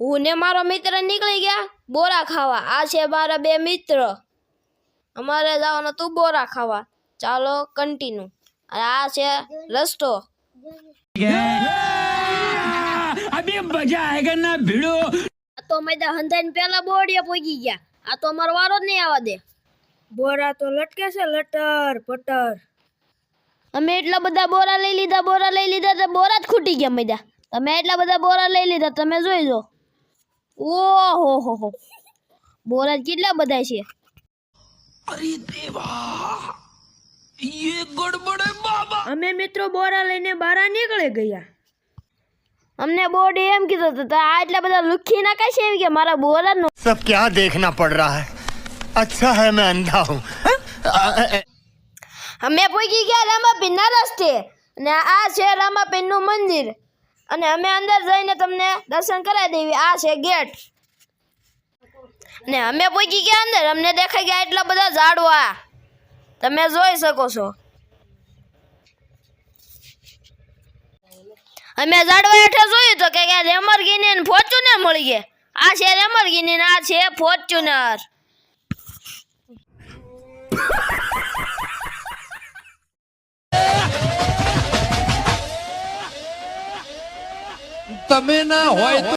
હું ને મારો મિત્ર નીકળી ગયા? બોરા ખાવા. આ છે મારા બે મિત્ર. અમારે જવાનું તું બોરા ખાવા. ચાલો કન્ટિન્યુ અને આ છે રસ્તો. મજા આ તો મેદા હંધાઈને પેલા બોડીએ પોગી ગયા. આ તો અમારો વારો જ નહીં આવવા દે. બોરા તો લટકે છે લટર પટર. અમે એટલા બધા બોરા લઈ લીધા બોરા લઈ લીધા તો બોરા જ ખૂટી ગયા મેદા તમે એટલા બધા બોરા લઈ લીધા તમે જોઈ લો. ઓહો હો હો બોરા કેટલા બધા છે? અરે દેવા યે ગડબડે બાબા. અમે મિત્રો બોરા લઈને બહાર નીકળે ગયા. અમને બોર્ડ એમ કીધું હતું તો આ એટલા બધા લુખી નાખે છે કે મારા બોરા નો સબ ક્યા દેખના પડ રહા હે? અચ્છા હે મેં અંધા હું. અમે પહોંચી ગયા રામાપીર ના રસ્તે અને આ છે રામાપીરનું મંદિર. અને અમે અંદર જઈને તમને દર્શન કરાવી દેવી. આ છે ગેટ. ને અમે પહોંચી ગયા અંદર. અમને દેખાઈ ગયા એટલા બધા ઝાડવા. તમે જોઈ શકો છો. અમે ઝાડવા હેઠે જોયું તો કે રેમરગીની ફોર્ચ્યુનર મળી ગયા. આ છે રેમરગીની આ છે ફોર્ચ્યુનર. તમે ના હોય